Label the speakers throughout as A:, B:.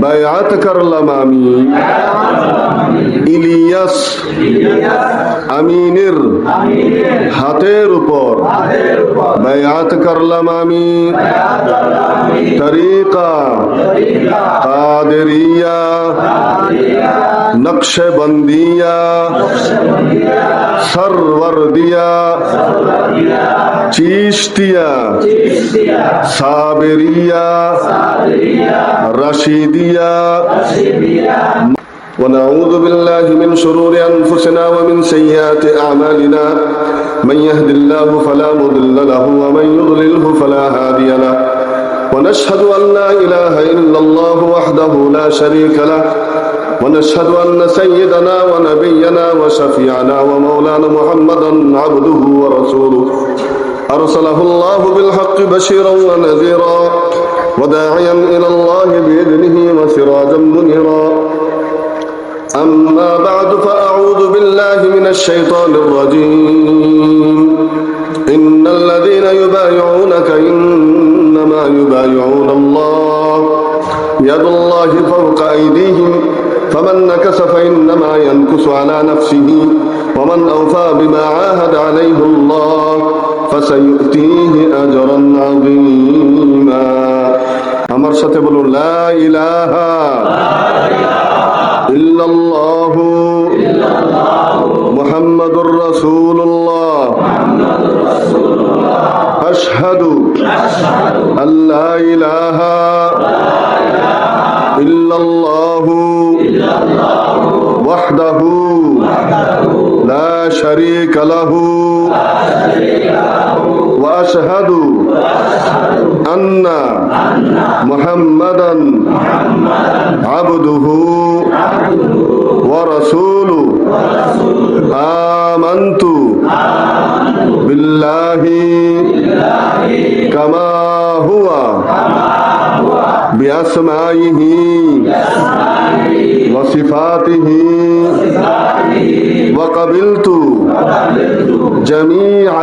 A: বায়াত করলাম আমি ইলিয়াস আমিনের হাতের উপর বায়াত করলাম আমি। তরিকা কাদেরিয়া নকশবন্দিয়া সরওয়ারদিয়া চিশতিয়া সাবেরিয়া রশিদিয়া। ونعوذ بالله من شرور أنفسنا ومن سيئات أعمالنا. من يهد الله فلا مضل له ومن يضلله فلا هادي له. ونشهد أن لا إله إلا الله وحده لا شريك له. ونشهد أن سيدنا ونبينا وشفيعنا ومولانا محمدا عبده ورسوله. أرسله الله بالحق بشيرا ونذيرا وداعيا إلى الله بإذنه وسراجا منيرا. أما بعد فأعوذ بالله من الشيطان الرجيم. إن الذين يبايعونك إنما يبايعون الله. يد الله فوق أيديهم. فمن نكس فإنما ينكس على نفسه. ومن أوفى بما عاهد عليه الله فسيؤتيه أجرا عظيما. أمر ستبلو لا إله لا إله إلا الله محمد رسول الله أشهد أن لا إله إلا الله وحده لا شريك له وأشهد أن محمدا عبده ورسوله. آمنت بالله كما هو. باسمائه وصفاته وقبلت جميع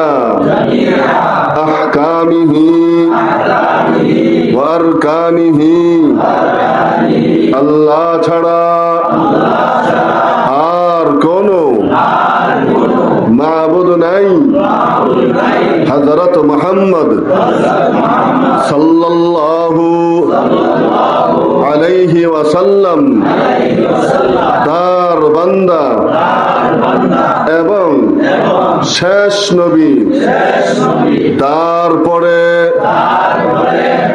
A: أحكامه وأركانه আল্লাহ ছাড়া আর কোন মাবুদ নাই হজরত মোহাম্মদ সাল্লাল্লাহু আলাইহি ওয়াসাল্লাম তার বান্দা এবং শেষ নবী তারপরে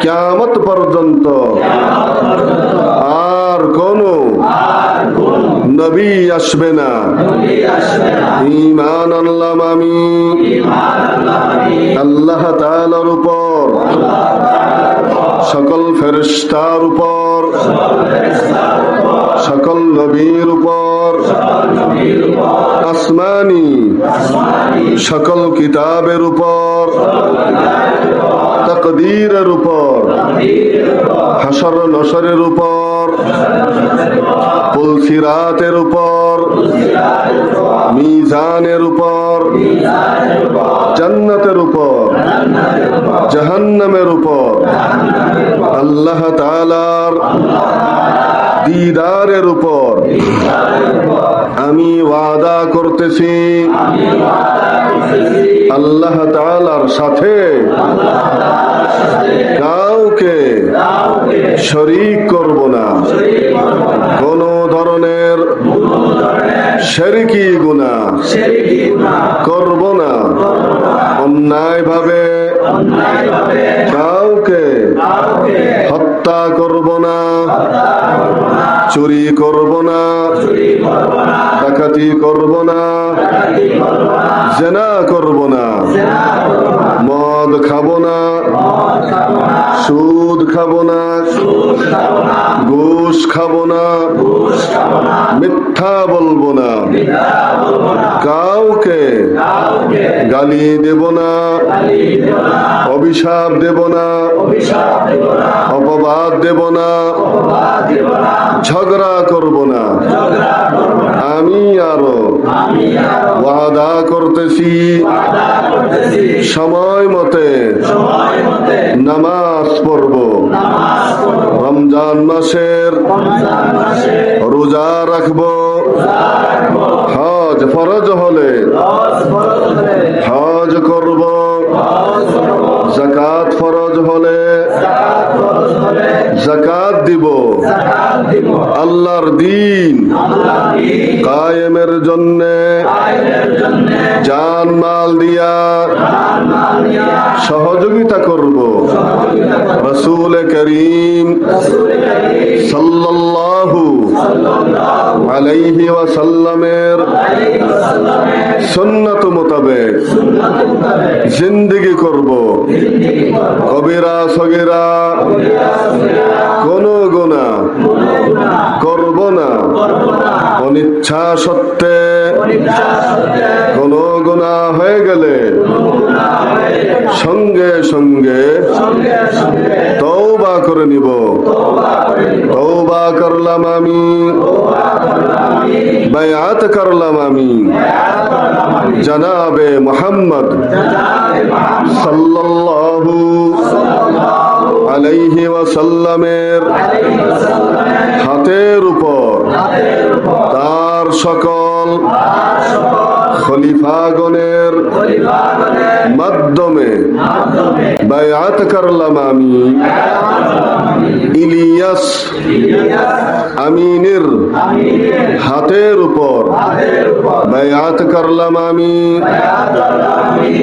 A: কেমত পর্যন্ত আর কোন নবী আসবে না। ইমান আনলাম আমি। আল্লাহ তাআলার উপর। সকল ফেরেশতার উপর। সকল নবীর উপর। আসমানি। সকল কিতাবের উপর। তকদীরের উপর। হাসর নসরের উপর। পুলসিরাতের উপর, মিজানের উপর, জান্নাতের উপর, জাহান্নামের উপর, আল্লাহ তালার দিদারের উপর আমি ওয়াদা করতেছি, আল্লাহ তালার সাথে কাউকে শরিক করব না কোন ধরনের শরিকি গুনাহ করব না। অন্যায় ভাবে কাউকে হত্যা করব না। চুরি করব না। ডাকাতি করব না। জেনা করব না। মদ খাব না। সুদ খাব না। ঘুষ খাব না। মিথ্যা বলব না। কাউকে গালি দেব না। অভিশাপ দেব না। অপবাদ দেব না। ঝগড়া করব না। আমি আরও ওয়াদা করতেছি। সময় মতে নামাজ পড়ব। রমজান মাসের রোজা রাখব। হজ ফরজ হলে হজ করব। জাকাত ফরজ হলে আল্লাহর দিন কায়েমের জন্যে জান মাল দিয়া সহযোগিতা করব। রসুল করিম সাল্লাল্লাহু আলাইহি ওয়াসাল্লামের সুন্নত মোতাবেক জিন্দিগি করব। কবিরা সগিরা কোন গুণা করব না অনিচ্ছা সত্ত্বে কোন গুণা হয়ে গেলে সঙ্গে সঙ্গে তৌবা করে নিব। তৌবা করলাম আমি। বায়াত করলাম আমি। জনাবে মোহাম্মদ সাল্লাল্লাহু আলাইহি ওয়াসাল্লামের হাতের উপর। তার সকল খলিফাগণের মাধ্যমে বায়াত করলাম আমি। ইলিয়াস আমিনের হাতের উপর বায়াত করলাম আমি।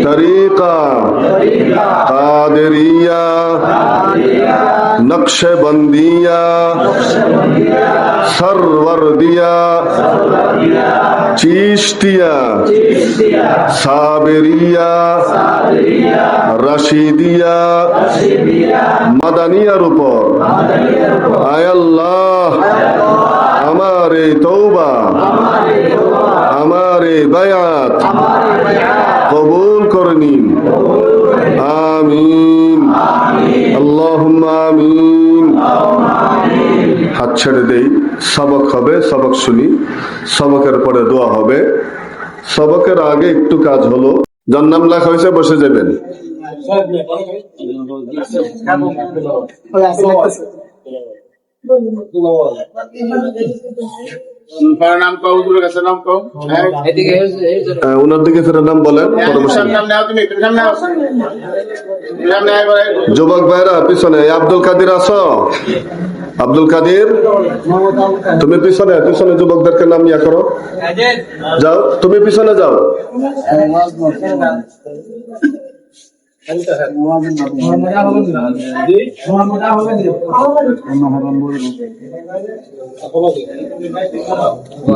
A: তরিকা কাদেরিয়া, নকশবন্দিয়া সরওয়ারদিয়া চিশতিয়া সাবেরিয়া রশিদিয়া মাদানিয়ার উপর। আয় আল্লাহ আমার এই তৌবা আমার এই বায়াত কবুল করে নিন। আমিন। আল্লাহুম্মা আমিন। হাত ছেড়ে দেই। সবক হবে সবক শুনি। সবকের পরে দোয়া হবে। সবকের আগে একটু কাজ হলো। যার নাম লেখা হয়েছে বসে যাবেন।
B: হ্যাঁ।
A: ওনার দিকে ফেরার নাম বলেন
B: এবারে
A: যুবক ভাইরা পিছনে আব্দুল কাদির আছো আব্দুল কাদির? তুমি পিছনে পিছনে যুবকদেরকে নাম ইয়া করো। যাও, তুমি পিছনে যাও।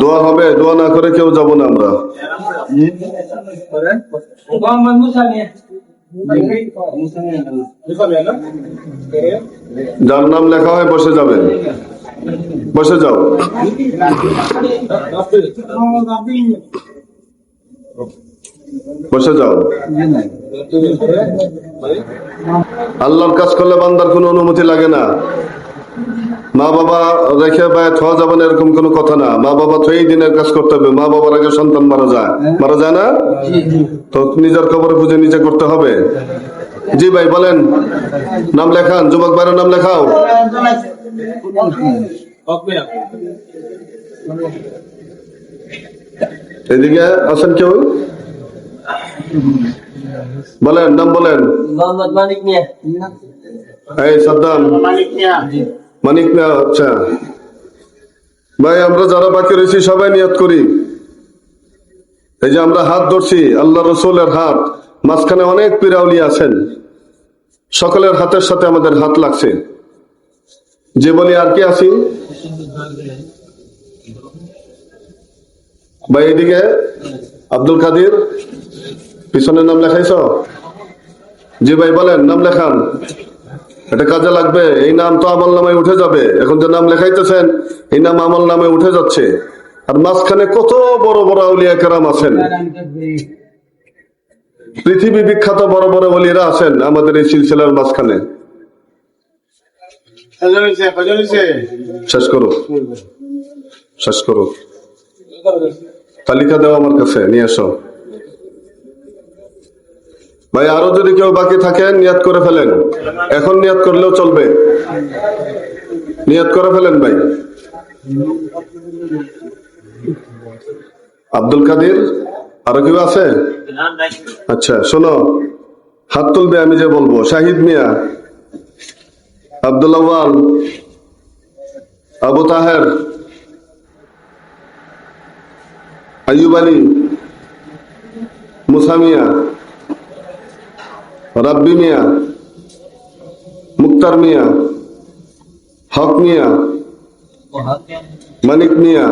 A: দোয়া হবে, দোয়া না করে কেউ যাব না আমরা। যার নাম লেখা হয় বসে যাবেন বসে যাও। বসে যাও। আল্লাহর কাজ করলে বান্দার কোনো অনুমতি লাগে না। মা বাবা রেখে বায়াত হওয়া যাবে না এরকম কোনো কথা না। মা বাবা তো এই দিনের কাজ করতে হবে মা বাবার আগে সন্তান মারা যায়। মারা যায় না? তো নিজের খবর খুঁজে নিজে করতে হবে। জি ভাই বলেন। নাম লেখান যুবক ভাইয়ের নাম লেখাও। এদিকে আছেন কেউ? বলেন নাম বলেন।
C: মোহাম্মদ মানিক মিয়া।
A: এই সাদ্দাম।
B: মানিক মিয়া।
A: মানিক মিয়া আচ্ছা। ভাই, আমরা যারা বাকি রয়েছি, সবাই নিয়ত করি। এই যে আমরা হাত ধরছি, আল্লাহ রসুলের হাত, মাঝখানে অনেক পিরাউলি আছেন। সকলের হাতের সাথে আমাদের হাত লাগছে। যে বলি আর কি আছি? ভাই, এদিকে আব্দুল কাদির, পিছনের নাম লেখাইছ? জি ভাই, বলেন, নাম লেখান। এটা কাজে লাগবে। এই নাম তো আমল নামে উঠে যাবে। এখন যে নাম লেখাইতেছেন, এই নাম আমল নামে উঠে যাচ্ছে। আর মাঝখানে কত বড় বড় আউলিয়া কেরাম আছেন। পৃথিবী বিখ্যাত বড় বড় বলিরা আছেন আমাদের এই সিলসিলার মাঝখানে। শেষ করো। শেষ করো। তালিকা দেওয়া আমার কাছে, নিয়ে এসো। ভাই, আরও যদি কেউ বাকি থাকে, নিয়াত করে ফেলেন। এখন নিয়াত করলেও চলবে। নিয়াত করে ফেলেন ভাই। আব্দুল কাদের, আরও কেউ আছে? আচ্ছা শোনো, হাত তুলবে, আমি যে বলব। শাহিদ মিয়া, আব্দুল আওয়াল আবু তাহের, আইয়ুব আলী, মুসা মিয়া রাব্বি মিয়া, মুক্তার মিয়া, হক মিয়া, মানিক মিয়া,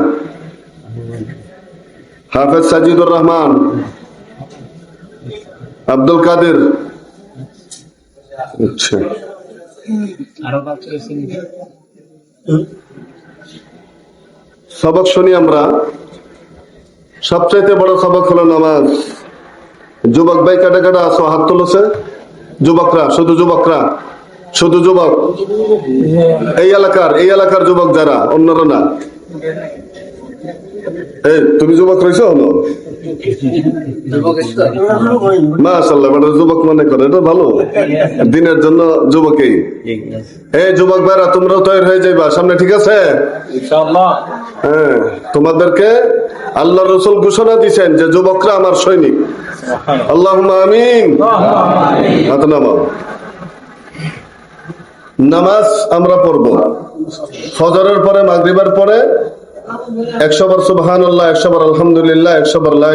A: হাফেজ সাজিদুর রহমান, আব্দুল কাদের। আচ্ছা। সবক শুনি আমরা। সবচাইতে বড় সবক হলো নামাজ। যুবক ভাই কাটা কাটা আসো হাত তুলেছে? যুবকরা শুধু যুবকরা শুধু যুবক। এই এলাকার এই এলাকার যুবক যারা অন্যরা না। তুমি যুবক রয়েছো হলো মাশাল্লাহ মানে যুবক মনে করে এটা ভালো। দিনের জন্য যুবকেই। এই যুবক ভাইরা তোমরাও তৈরি হয়ে যাইবা সামনে ঠিক আছে? হ্যাঁ তোমাদেরকে আল্লাহ রসুল ঘোষণা দিচ্ছেন যে যুবকরা আমার সৈনিক। আল্লাহ আমিন। নামাজ আমরা পড়ব। ফজরের পরে, মাগরিবের পরে, একশো বার সুবহান আল্লাহ একশো আলহামদুলিল্লাহ, একশো বার লাহ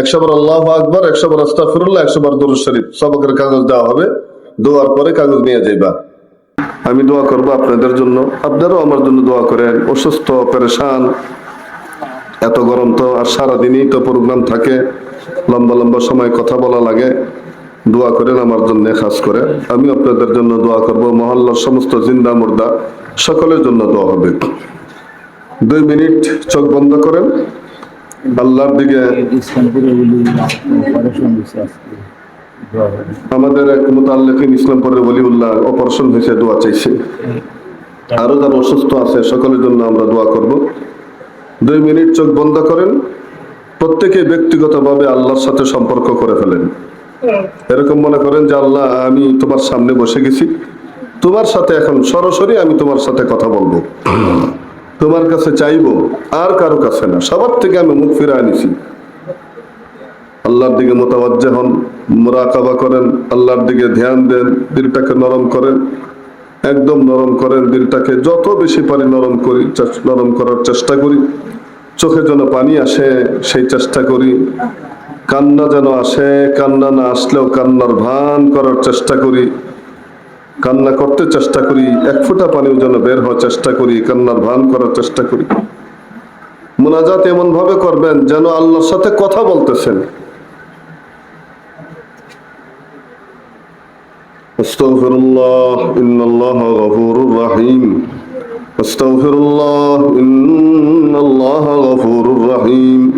A: একশো বার আল্লাহ আকবর, একশো বার আস্তাফিরুল্লাহ একশো বার দুরুদ শরীফ। সবকের কাগজ দেওয়া হবে। দোয়ার পরে কাগজ নিয়ে যাইবা। আমি দোয়া করব আপনাদের জন্য। আপনারাও আমার জন্য দোয়া করেন। অসুস্থ, পেরেশান এত গরম তো আর সারাদিনই তো প্রোগ্রাম থাকে। লম্বা লম্বা সময় কথা বলা লাগে। দোয়া করেন আমার জন্য, খাস করে। আমি আপনাদের জন্য দোয়া করব। মহল্লার সমস্ত জিন্দা মুর্দা, সকলের জন্য দোয়া হবে। দুই মিনিট চোখ বন্ধ করেন। আল্লাহর দিকে আমাদের এক মোতাল্লেকিন ইসলামপুরের বলিউল্লাহ অপারেশন হয়েছে, দোয়া চাইছে। আরও যারা অসুস্থ আছে, সকলের জন্য আমরা দোয়া করব। দুই মিনিট চোখ বন্ধ করেন। প্রত্যেকে ব্যক্তিগতভাবে আল্লাহর সাথে সম্পর্ক করে ফেলেন। এরকম মনে করেন যে, আল্লাহ, আমি তোমার সামনে বসে গেছি। তোমার সাথে এখন সরাসরি আমি তোমার সাথে কথা বলব। তোমার কাছে চাইব, আর কারও কাছে না। সবার থেকে আমি মুখ ফিরে আনিছি আল্লাহর দিকে মোতাবাজ্জে হন, মোরাকাবা করেন, আল্লাহর দিকে ধ্যান দেন, দিলটাকে নরম করেন। একদম নরম করেন, দিলটাকে যত বেশি পারি নরম করি নরম করার চেষ্টা করি। চোখে যেন পানি আসে সেই চেষ্টা করি কান্না যেন আসে কান্না না আসলেও কান্নার ভান করার চেষ্টা করি কান্না করতে চেষ্টা করি এক ফোঁটা পানিও যেন বের হওয়ার চেষ্টা করি কান্নার ভান করার চেষ্টা করি মোনাজাত এমন ভাবে করবেন যেন আল্লাহর সাথে কথা বলতেছেন استغفر الله إن الله غفور رحيم أستغفر الله إن الله غفور رحيم.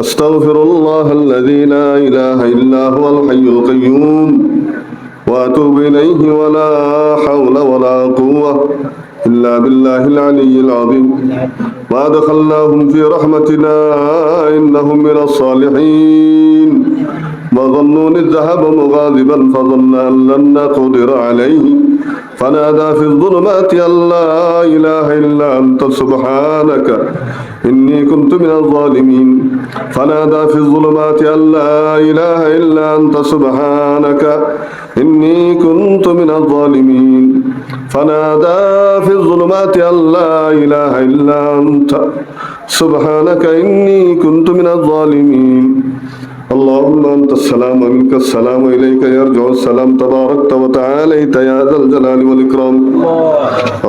A: أستغفر الله الذي لا إله إلا هو الحي القيوم وأتوب إليه ولا حول ولا قوة إلا بالله العلي العظيم. وأدخلناهم في رحمتنا إنهم من الصالحين. وظنون الذهب مغاضبا فظن أن لن نقدر عليه. فنادى في الظلمات أن لا إله إلا أنت سبحانك إني كنت من الظالمين فنادى في الظلمات أن لا إله إلا أنت سبحانك إني كنت من الظالمين فنادى في الظلمات أن لا إله إلا أنت سبحانك إني كنت من الظالمين اللهم أنت السلام ومنك السلام إليك يرجع السلام تباركت وتعاليت يا ذا الجلال والإكرام.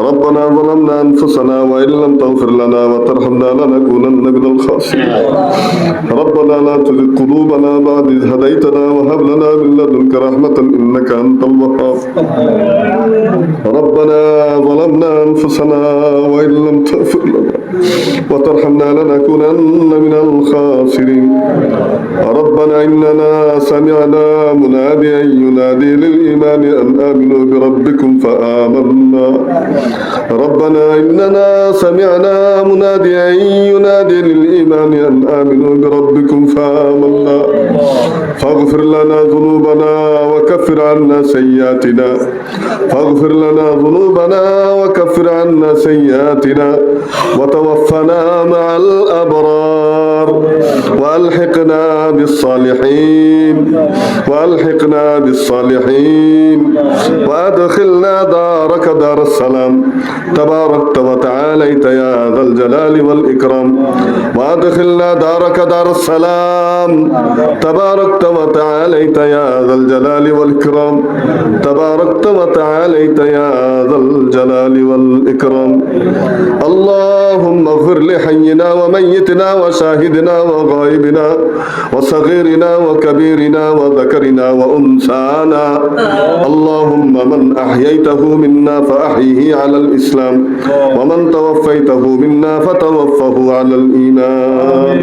A: ربنا ظلمنا أنفسنا وإن لم تغفر لنا وترحمنا لنكونن من الخاسرين. ربنا لا تزغ قلوبنا بعد إذ هديتنا وهب لنا من لدنك رحمة إنك أنت الوهاب. ربنا ظلمنا أنفسنا وإن لم تغفر لنا. وترحمنا لنكونن من الخاسرين. ربنا إننا سمعنا مناديا ينادي للإيمان أن آمنوا بربكم فآمنا. ربنا إننا سمعنا مناديا ينادي للإيمان أن آمنوا بربكم فآمنا. فاغفر لنا ذنوبنا وكفر عنا سيئاتنا. فاغفر لنا ذنوبنا وكفر عنا سيئاتنا. مع الأبرار. وألحقنا بالصالحين. وألحقنا بالصالحين. وأدخلنا دارك دار السلام. تباركت وتعاليت يا ذا الجلال والإكرام. وأدخلنا دارك دار السلام. تباركت وتعاليت يا ذا الجلال والإكرام. تباركت وتعاليت يا ذا الجلال والإكرام. اللهم اغفر لحينا وميتنا وشاهدنا وغائبنا وصغيرنا وكبيرنا وذكرنا وأنثانا اللهم من أحييته منا فأحيه على الإسلام ومن توفيته منا فتوفه على الإيمان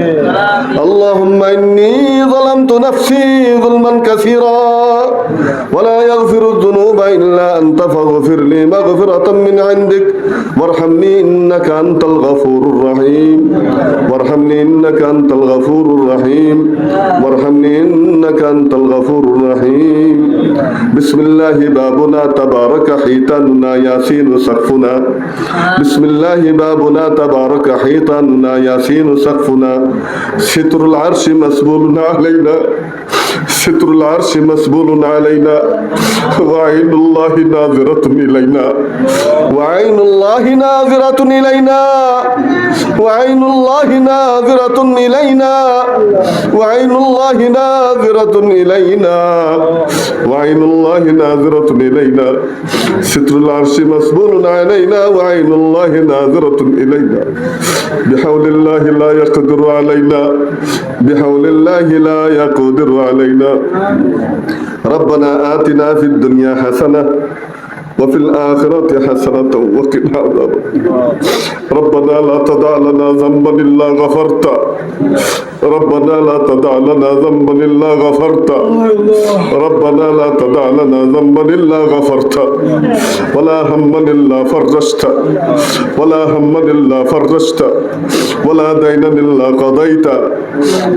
A: اللهم إني ظلمت نفسي ظلما كثيرا ولا يغفر الذنوب إلا أنت فاغفر لي مغفرة من عندك وارحمني إنك أنت الغفور الرحيم. وارحمني إنك أنت الغفور الرحيم. وارحمني إنك أنت الغفور الرحيم. بسم الله بابنا تبارك حيتاننا ياسين سقفنا. بسم الله بابنا تبارك حيتاننا ياسين سقفنا. ستر العرش مسبول علينا. ستر العرش مسبول علينا. وعين الله ناظرة إلينا. وعين الله ناظرة إلينا. وعين الله ناظرة إلينا. وعين الله ناظرة إلينا. وعين الله ناظرة إلينا. ستر العرش مسبول علينا. وعين الله ناظرة إلينا. بحول الله لا يقدر علينا. بحول الله لا يقدر علينا. ربنا آتنا في الدنيا حسنة وفي الآخرة حسنة وقنا عذاب. ربنا لا تدع لنا ذنبا إلا غفرت. ربنا لا تدع لنا ذنبا إلا غفرت. ربنا لا تدع لنا ذنبا إلا غفرت. ولا هما إلا فرجت. ولا هما إلا فرجت. ولا دينا إلا قضيت.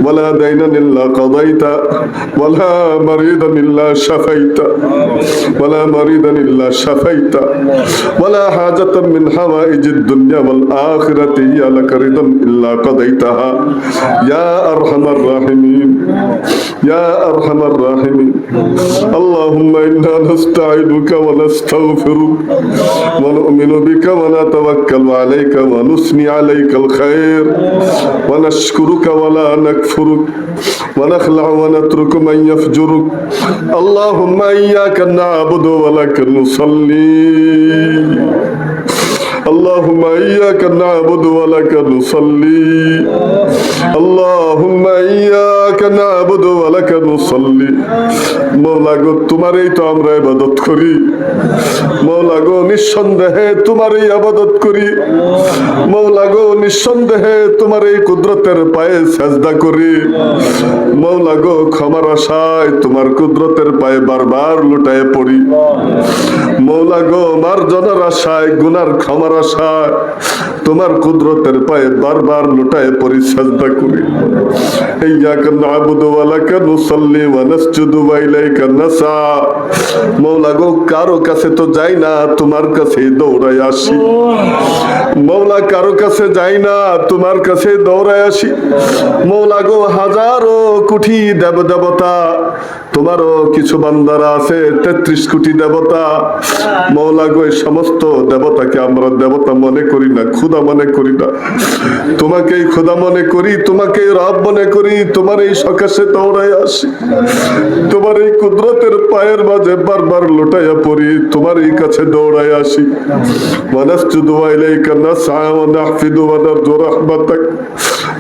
A: ولا دينا إلا قضيت. ولا مريضا إلا شفيت. ولا مريضا إلا شفيت ولا حاجة من حوائج الدنيا والآخرة هي لك رضا إلا قضيتها يا أرحم الراحمين يا أرحم الراحمين. اللهم إنا نستعينك ونستغفرك ونؤمن بك ونتوكل عليك ونثني عليك الخير ونشكرك ولا نكفرك ونخلع ونترك من يفجرك. اللهم إياك نعبد ولك نصلي. اللهم إياك نعبد ولك نصلي اللهم إياك نعبد ولك نصلي মৌলা গো তোমারই তো আমরা ইবাদত করি মৌলা গো নিঃসন্দেহে তোমারই আবাদত করি মৌলা গো নিঃসন্দেহে তোমার এই কুদরতের পায়ে সাজদা করি মৌলা গো ক্ষমার আশায় তোমার কুদরতের পায়ে বারবার লুটায় পড়ি মৌলা গো মার্জনার আশায় গুনার ক্ষমার তোমার কুদরতের পায়ে বারবার করি। কারও কাছে যাই না, তোমার কাছে আসি। হাজারো কোটি দেব দেবতা তোমারও কিছু বান্দারা আছে, তেত্রিশ কোটি দেবতা। মৌলাগো এই সমস্ত দেবতাকে আমরা দেবতা মনে করি না ক্ষুদা মনে করি না। তোমাকেই ক্ষুদা মনে করি তোমাকেই রব মনে করি, তোমার এই সকাশে দৌড়ায় আসি। তোমার এই কুদরতের পায়ের মাঝে বারবার লোটাইয়া পড়ি, তোমার এই কাছে দৌড়ায় আসি। মানুষ জুদুয়াইলে কান্না সায়া মানে আফিদু মানে জোরাহ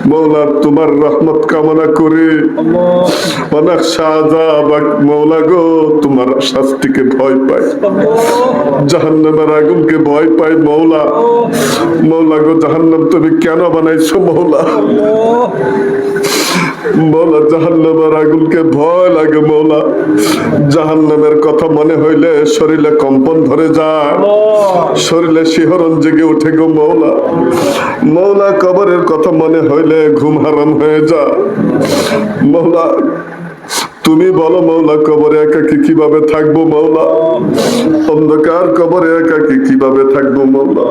A: মৌলা, তোমার রহমত কামনা করে। অনেক শাহজাবাক মৌলা গো, তোমার শাস্তিকে ভয় পায়। জাহান্নামের আগুনকে ভয় পায় মৌলা। মৌলা গো, জাহান্নাম তুমি কেন বানাইছো মৌলা? মৌলা, জাহান্নামের আগুনকে ভয় লাগে মৌলা। জাহান্নামের কথা মনে হইলে শরীরে কম্পন ধরে যায়। শরীরে শিহরণ জেগে উঠে গো মৌলা। মৌলা, কবরের কথা মনে হইলে ঘুম হারাম হয়ে যা মৌলা, তুমি বলো মৌলা, কবরে একাকি কীভাবে থাকব মৌলা? অন্ধকার কবরে একাকি কীভাবে থাকব মৌলা?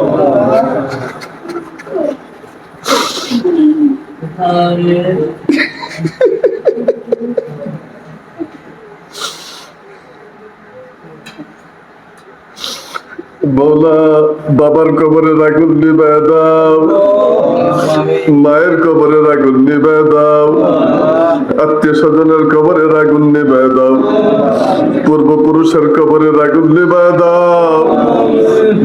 A: বাবার কবরে নিবায় দাও। মায়ের কবরে নিবায় দাও। আত্মীয় স্বজনের কবরে আগুন নিবায় দাও। পূর্বপুরুষের কবরে আগুন নিবায় দাও।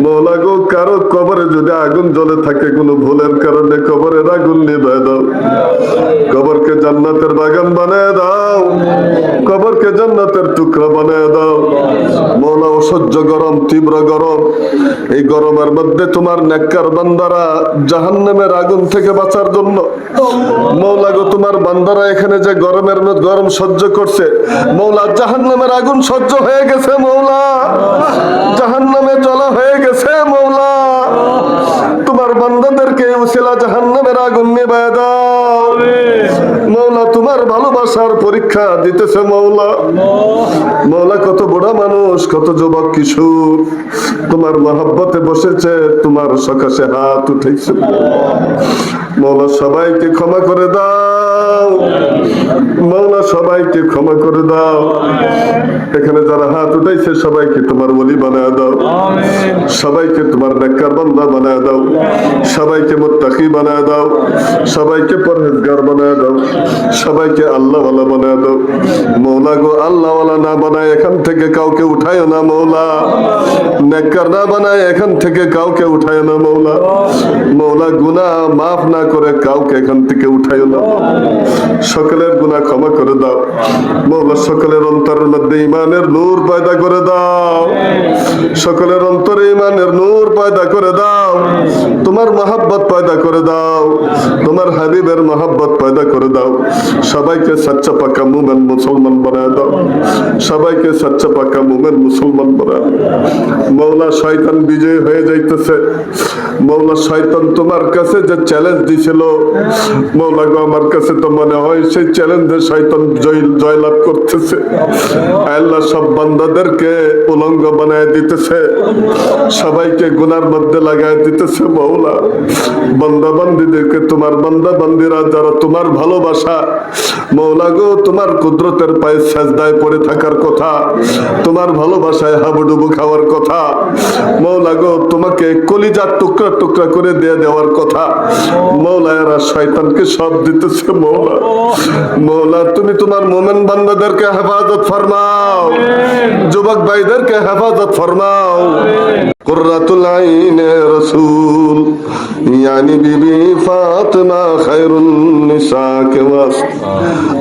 A: মৌলা গো, কারও কবরে যদি আগুন জ্বলে থাকে, কোনো ভুলের কারণে কবরে আগুন নিবায় দাও। কবরকে জান্নাতের বাগান বানায় দাও। কবরকে জান্নাতের টুকরা বানায় দাও। মৌলা, অসহ্য গরম, তীব্র গরম। এই গরমের মধ্যে তোমার নেককার বান্দারা জাহান্নামের আগুন থেকে বাঁচার জন্য। মৌলা গো, তোমার বান্দারা এখানে যে গরমের মধ্যে গরম সহ্য করছে। মৌলা, জাহান্নামের আগুন সহ্য হয়ে গেছে মৌলা। জাহান্নামে জ্বলা হয়ে গেছে মৌলা। তোমার বান্দাদেরকে জাহান জাহান্নামের আগুন নিবায় মৌলা ভালোবাসার পরীক্ষা দিতেছে মৌলা মৌলা কত বড় মানুষ, কত যুবক, কিশোর। তোমার মহাব্বতে বসেছে, তোমার সকাশে হাত উঠেছে। মৌলা সবাইকে ক্ষমা করে দাও। মৌলা সবাইকে ক্ষমা করে দাও। এখানে যারা হাত উঠাইছে, সবাইকে তোমার বলি বানায় দাও। সবাইকে তোমার নেককার বান্দা বানায় দাও। সবাইকে মুত্তাকি বানায় দাও। সবাইকে পরহেজগার বানায় দাও। সবাইকে আল্লাহওয়ালা বানায় মৌলা গো আল্লাহওয়ালা না বানায়, এখান থেকে কাউকে উঠায় না মৌলা। নেককার না বানায়, এখান থেকে কাউকে উঠায় না মৌলা। মৌলা, গুনাহ মাফ না করে কাউকে এখান থেকে উঠায় না। সকলের গুনাহ ক্ষমা করে দাও। মৌলা, সকলের অন্তরের মধ্যে ইমানের নূর পয়দা করে দাও। সকলের অন্তরে ইমানের নূর পয়দা করে দাও। তোমার মহাব্বত পয়দা করে দাও। তোমার হাবিবের মহাব্বত পয়দা করে দাও। সবাইকে পাকা মুমেন মুসলমান বানায় দাও। সবাইকে পাকা মুমেন মুসলমান বানায় মৌলা শয়তান হয়ে যাইতেছে। মৌলা শয়তান তোমার কাছে যে চ্যালেঞ্জ দিছিল, মৌলা গো, আমার কাছে তো মনে হয় সেই চ্যালেঞ্জে শয়তান জয়লাভ করতেছে। আল্লাহ সব বান্দাদেরকে উলঙ্গ বানায় দিতেছে। সবাইকে গুনার মধ্যে লাগায় দিতেছে মৌলা। বান্দা বান্দিদেরকে তোমার বান্দা বান্দিরা যারা তোমার ভালোবাসা মৌলা গো তোমার কুদরতের পায়ে সাজদায় পড়ে থাকার কথা তোমার ভালোবাসায় হাবুডুবু খাওয়ার কথা মৌলা গো তোমাকে কলিজার টুকরা টুকরা করে দিয়ে দেওয়ার কথা মৌলা এরা শয়তানকে সব দিতেছে মৌলা মৌলা তুমি তোমার মোমেন বান্দাদেরকে হেফাজত ফরমাও যুবক ভাইদেরকে হেফাজত ফরমাও। কুর্রাতুল আইনে রসুল। يعني بيبي فاطمة خير النساء كواس.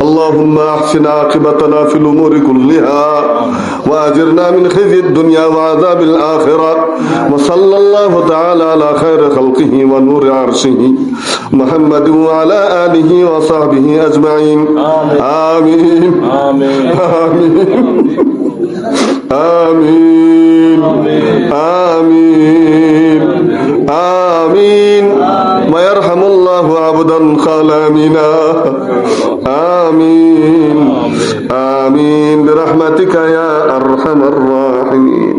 A: اللهم أحسن عاقبتنا في الأمور كلها وأجرنا من خزي الدنيا وعذاب الآخرة وصلى الله تعالى على خير خلقه ونور عرشه. محمد وعلى آله وصحبه أجمعين. آمين.
C: آمين.
A: آمين. آمين. آمين. ويرحم الله عبدا قال آمنا آمين آمين برحمتك يا أرحم الراحمين